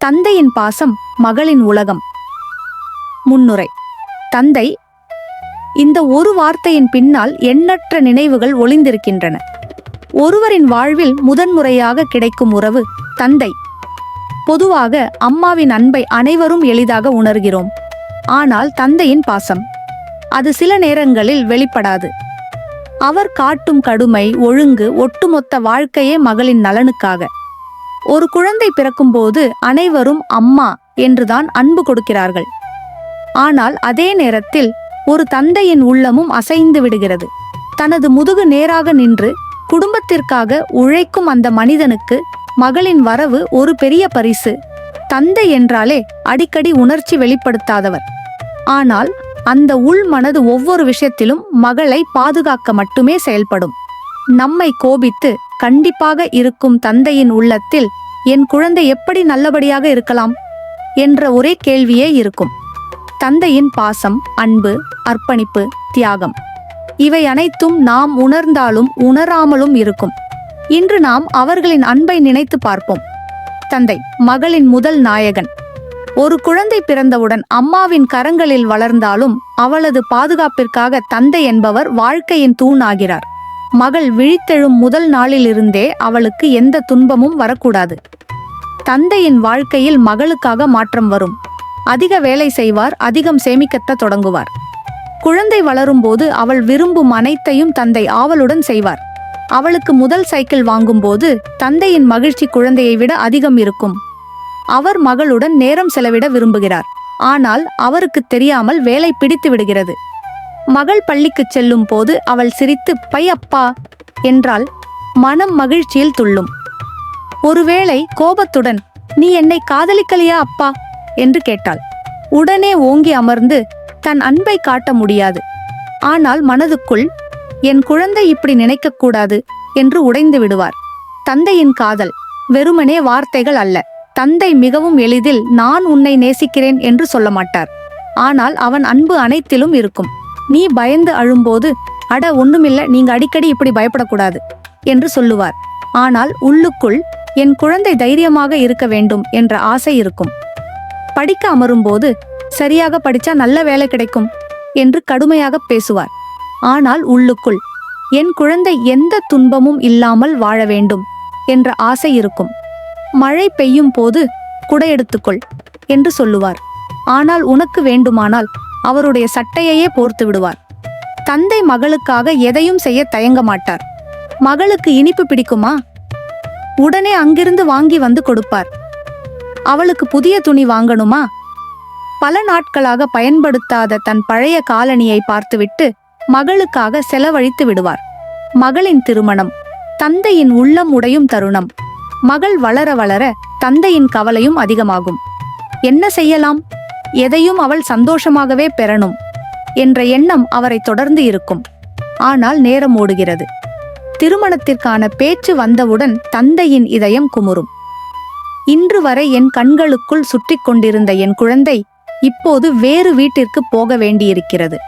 தந்தையின் பாசம் மகளின் உலகம். முன்னுரை. தந்தை இந்த ஒரு வார்த்தையின் பின்னால் எண்ணற்ற நினைவுகள் ஒளிந்திருக்கின்றன. ஒருவரின் வாழ்வில் முதன்முறையாக கிடைக்கும் உறவு தந்தை. பொதுவாக அம்மாவின் அன்பை அனைவரும் எளிதாக உணர்கிறோம். ஆனால் தந்தையின் பாசம் அது சில நேரங்களில் வெளிப்படாது. அவர் காட்டும் கடுமை ஒழுங்கு ஒட்டுமொத்த வாழ்க்கையே மகளின் நலனுக்காக. ஒரு குழந்தை பிறக்கும்போது அனைவரும் அம்மா என்றுதான் அன்பு கொடுக்கிறார்கள். ஆனால் அதே நேரத்தில் ஒரு தந்தையின் உள்ளமும் அசைந்து விடுகிறது. தனது முதுகு நேராக நின்று குடும்பத்திற்காக உழைக்கும் அந்த மனிதனுக்கு மகளின் வரவு ஒரு பெரிய பரிசு. தந்தை என்றாலே அடிக்கடி உணர்ச்சி வெளிப்படுத்தாதவர். ஆனால் அந்த உள் மனது ஒவ்வொரு விஷயத்திலும் மகளை பாதுகாக்க மட்டுமே செயல்படும். நம்மை கோபித்து கண்டிப்பாக இருக்கும் தந்தையின் உள்ளத்தில் என் குழந்தை எப்படி நல்லபடியாக இருக்கலாம்? என்ற ஒரே கேள்வியே இருக்கும். தந்தையின் பாசம் அன்பு அர்ப்பணிப்பு தியாகம் இவை அனைத்தும் நாம் உணர்ந்தாலும் உணராமலும் இருக்கும். இன்று நாம் அவர்களின் அன்பை நினைத்து பார்ப்போம். தந்தை மகளின் முதல் நாயகன். ஒரு குழந்தை பிறந்தவுடன் அம்மாவின் கரங்களில் வளர்ந்தாலும் அவளது பாதுகாப்பிற்காக தந்தை என்பவர் வாழ்க்கையின் தூணாகிறார் மகள் விழித்தெழும் முதல் நாளிலிருந்தே அவளுக்கு எந்த துன்பமும் வரக்கூடாது. தந்தையின் வாழ்க்கையில் மகளுக்காக மாற்றம் வரும். அதிக வேலை செய்வார் அதிகம் சேமிக்கத்த தொடங்குவார். குழந்தை வளரும்போது அவள் விரும்பும் அனைத்தையும் தந்தை ஆவலுடன் செய்வார். அவளுக்கு முதல் சைக்கிள் வாங்கும்போது தந்தையின் மகிழ்ச்சி குழந்தையை விட அதிகம் இருக்கும். அவர் மகளுடன் நேரம் செலவிட விரும்புகிறார். ஆனால் அவருக்கு தெரியாமல் வேலை பிடித்து விடுகிறது. மகள் பள்ளிக்குச் செல்லும் போது அவள் சிரித்து பை அப்பா என்றால் மனம் மகிழ்ச்சியில் துள்ளும். ஒருவேளை கோபத்துடன் நீ என்னை காதலிக்கலையா அப்பா? என்று கேட்டாள். உடனே ஓங்கி அமர்ந்து தன் அன்பை காட்ட முடியாது. ஆனால் மனதுக்குள் என் குழந்தை இப்படி நினைக்கக்கூடாது என்று உடைந்து விடுவார். தந்தையின் காதல் வெறுமனே வார்த்தைகள் அல்ல. தந்தை மிகவும் எளிதில் நான் உன்னை நேசிக்கிறேன் என்று சொல்ல மாட்டார் ஆனால் அவன் அன்பு அனைத்திலும் இருக்கும். நீ பயந்து அழும்போது அட ஒண்ணுமில்ல நீங்க அடிக்கடி இப்படி பயப்படக்கூடாது என்று சொல்லுவார். ஆனால் உள்ளுக்குள் என் குழந்தை தைரியமாக இருக்க வேண்டும் என்ற ஆசை இருக்கும். படிக்க அமரும்போது சரியாக படிச்சா நல்ல வேலை கிடைக்கும் என்று கடுமையாக பேசுவார். ஆனால் உள்ளுக்குள் என் குழந்தை எந்த துன்பமும் இல்லாமல் வாழ வேண்டும் என்ற ஆசை இருக்கும். மழை பெய்யும் போது குடை எடுத்துக்கொள் என்று சொல்லுவார். ஆனால் உனக்கு வேண்டுமானால் அவருடைய சட்டையையே போர்த்து விடுவார். தந்தை மகளுக்காக எதையும் செய்ய தயங்க மாட்டார். மகளுக்கு இனிப்பு பிடிக்குமா? உடனே அங்கிருந்து வாங்கி வந்து கொடுப்பார். அவளுக்கு புதிய துணி வாங்கணுமா? பல நாட்களாக பயன்படுத்தாத தன் பழைய காலணியை பார்த்துவிட்டு மகளுக்காக செலவழித்து விடுவார். மகளின் திருமணம் தந்தையின் உள்ளம் உடையும் தருணம். மகள் வளர வளர தந்தையின் கவலையும் அதிகமாகும். என்ன செய்யலாம்? எதையும் அவள் சந்தோஷமாகவே பெறணும் என்ற எண்ணம் அவரை தொடர்ந்து இருக்கும். ஆனால் நேரம் ஓடுகிறது. திருமணத்திற்கான பேச்சு வந்தவுடன் தந்தையின் இதயம் குமுறும். இன்று வரை என் கண்களுக்குள் சுற்றிக் கொண்டிருந்த என் குழந்தை இப்போது வேறு வீட்டிற்கு போக வேண்டியிருக்கிறது.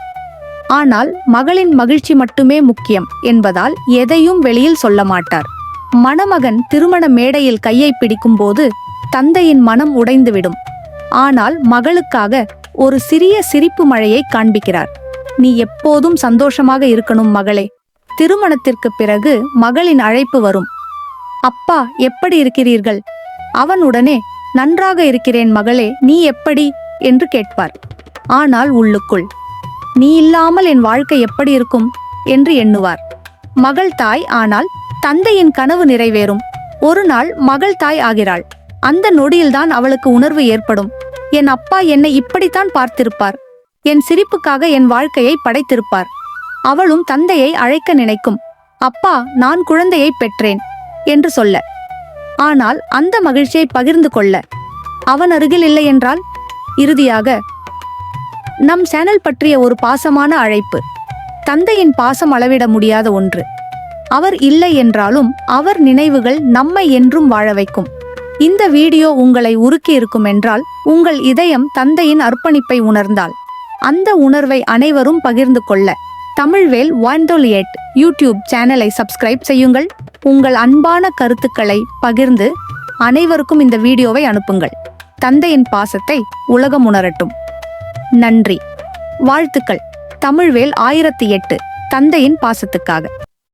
ஆனால் மகளின் மகிழ்ச்சி மட்டுமே முக்கியம் என்பதால் எதையும் வெளியில் சொல்ல மாட்டார். மணமகன் திருமண மேடையில் கையை பிடிக்கும்போது தந்தையின் மனம் உடைந்துவிடும். ஆனால் மகளுக்காக ஒரு சிறிய சிரிப்பு மழையை காண்பிக்கிறார். நீ எப்போதும் சந்தோஷமாக இருக்கணும் மகளே. திருமணத்திற்கு பிறகு மகளின் அழைப்பு வரும். அப்பா எப்படி இருக்கிறீர்கள்? அவன் உடனே நன்றாக இருக்கிறேன் மகளே நீ எப்படி என்று கேட்பார். ஆனால் உள்ளுக்குள். நீ இல்லாமல் என் வாழ்க்கை எப்படி இருக்கும் என்று எண்ணுவார். மகள் தாய் ஆனால் தந்தையின் கனவு நிறைவேறும். ஒரு நாள் மகள் தாய் ஆகிறாள். அந்த நொடியில்தான் அவளுக்கு உணர்வு ஏற்படும். என் அப்பா என்னை இப்படித்தான் பார்த்திருப்பார். என் சிரிப்புக்காக என் வாழ்க்கையை படைத்திருப்பார். அவளும் தந்தையை அழைக்க நினைக்கும். அப்பா நான் குழந்தையை பெற்றேன் என்று சொல்ல. ஆனால் அந்த மகிழ்ச்சியை பகிர்ந்து கொள்ள. அவன் அருகில் இல்லை என்றால்? இறுதியாக நம் சேனல் பற்றிய ஒரு பாசமான அழைப்பு. தந்தையின் பாசம் அளவிட முடியாத ஒன்று. அவர் இல்லை என்றாலும் அவர் நினைவுகள் நம்மை என்றும் வாழ வைக்கும். இந்த வீடியோ உங்களை உருக்கி இருக்கும் என்றால் உங்கள் இதயம் தந்தையின் அர்ப்பணிப்பை உணர்ந்தால். அந்த உணர்வை அனைவரும் பகிர்ந்து கொள்ள. தமிழ்வேல் ஒன்டோலியேட் யூடியூப் சேனலை சப்ஸ்கிரைப் செய்யுங்கள். உங்கள் அன்பான கருத்துக்களை பகிர்ந்து அனைவருக்கும் இந்த வீடியோவை அனுப்புங்கள். தந்தையின் பாசத்தை உலகம் உணரட்டும். நன்றி. வாழ்த்துக்கள். தமிழ்வேல் ஆயிரத்தி எட்டு தந்தையின் பாசத்துக்காக.